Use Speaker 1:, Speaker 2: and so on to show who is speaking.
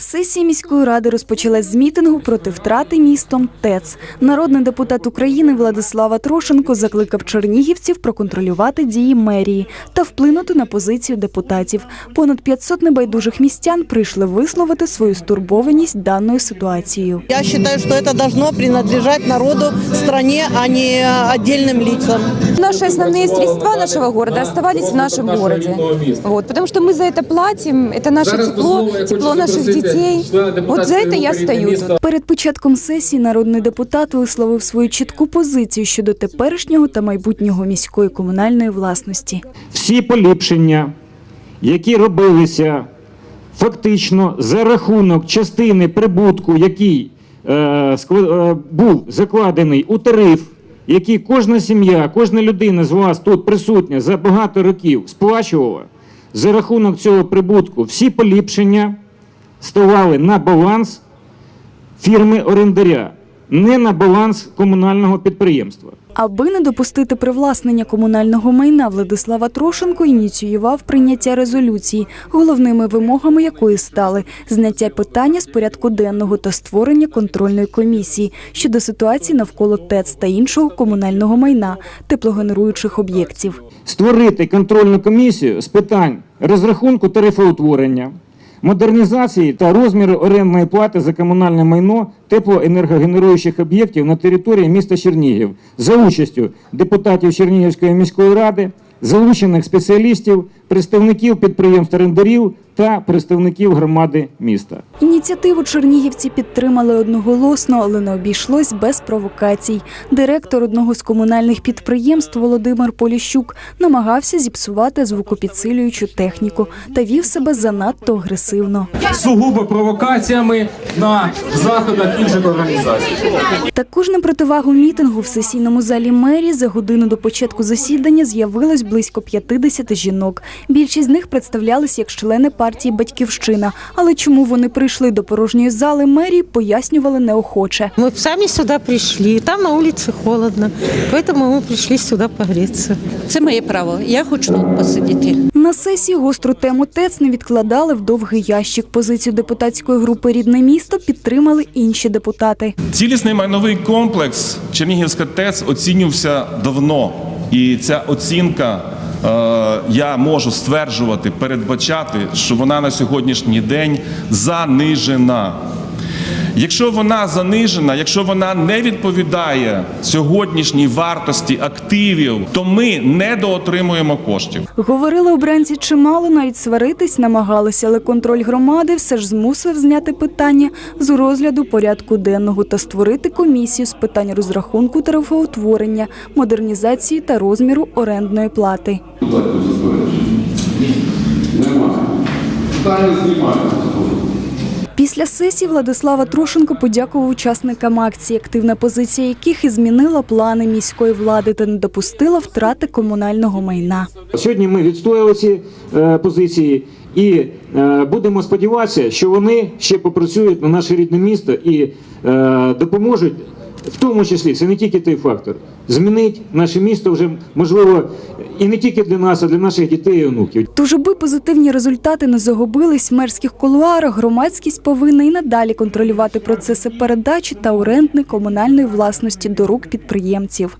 Speaker 1: Сесія міської ради розпочалась з мітингу проти втрати містом ТЕЦ. Народний депутат України Владислава Трошенко закликав чернігівців проконтролювати дії мерії та вплинути на позицію депутатів. Понад 500 небайдужих містян прийшли висловити свою стурбованість даною ситуацією.
Speaker 2: Я считаю, что это должно принадлежать народу, стране, а не отдельным лицам.
Speaker 3: Наши основные средства нашего города оставались в нашем городе. Вот, потому что мы за это платим, это наше тепло, тепло наших детей. Вот за это я стою тут.
Speaker 1: Перед початком сесії народний депутат висловив свою чітку позицію щодо теперішнього та майбутнього міської комунальної власності.
Speaker 4: всі поліпшення, які робилися фактично за рахунок частини прибутку, який е, е, був закладений у тариф, який кожна сім'я, кожна людина з вас тут присутня за багато років сплачувала, за рахунок цього прибутку всі поліпшення ставали на баланс фірми орендаря, не на баланс комунального підприємства.
Speaker 1: Аби не допустити привласнення комунального майна, Владислава Трошенко ініціював прийняття резолюції, головними вимогами якої стали зняття питання з порядку денного та створення контрольної комісії щодо ситуації навколо ТЕЦ та іншого комунального майна теплогенеруючих об'єктів.
Speaker 4: створити контрольну комісію з питань розрахунку тарифоутворення, модернізації та розміру орендної плати за комунальне майно теплоенергогенеруючих об'єктів на території міста Чернігів. За участю депутатів Чернігівської міської ради, залучених спеціалістів, представників підприємств орендарів та представників громади міста.
Speaker 1: Ініціативу чернігівці підтримали одноголосно, але не обійшлось без провокацій. Директор одного з комунальних підприємств Володимир Поліщук намагався зіпсувати звукопідсилюючу техніку та вів себе занадто агресивно.
Speaker 5: сугубо провокаціями на заходах інших організацій.
Speaker 1: Також на противагу мітингу в сесійному залі мерії за годину до початку засідання з'явилось близько 50 жінок. Більшість з них представлялись як члени партії Батьківщина. Але чому вони прийшли до порожньої зали мерії, пояснювали неохоче.
Speaker 6: Мы сами сюда пришли, там на улице холодно, поэтому мы пришли сюда погреться.
Speaker 7: Це моє право. Я хочу тут посидіти.
Speaker 1: На сесії гостру тему ТЕЦ не відкладали в довгий ящик. Позицію депутатської групи Рідне місто підтримали інші депутати.
Speaker 8: Цілісний майновий комплекс Чернігівська ТЕЦ оцінювався давно, і ця оцінка. е, Я можу стверджувати, передбачати, що вона на сьогоднішній день занижена. Якщо вона занижена, якщо вона не відповідає сьогоднішній вартості активів, то ми недоотримуємо коштів.
Speaker 1: Говорили обранці чимало, навіть сваритись намагалися, але контроль громади все ж змусив зняти питання з розгляду порядку денного та створити комісію з питань розрахунку тарифоутворення, модернізації та розміру орендної плати. Після сесії Владислава Трошенко подякував учасникам акції, активна позиція яких і змінила плани міської влади та не допустила втрати комунального майна.
Speaker 4: Сьогодні ми відстояли ці е, позиції і е, будемо сподіватися, що вони ще попрацюють на наше рідне місто і е, допоможуть, в тому числі це не тільки той фактор, змінить наше місто вже можливо і не тільки для нас, а для наших дітей і онуків.
Speaker 1: Тож, аби позитивні результати не загубились в мерських кулуарах, громадськість повинна і надалі контролювати процеси передачі та орендни комунальної власності до рук підприємців.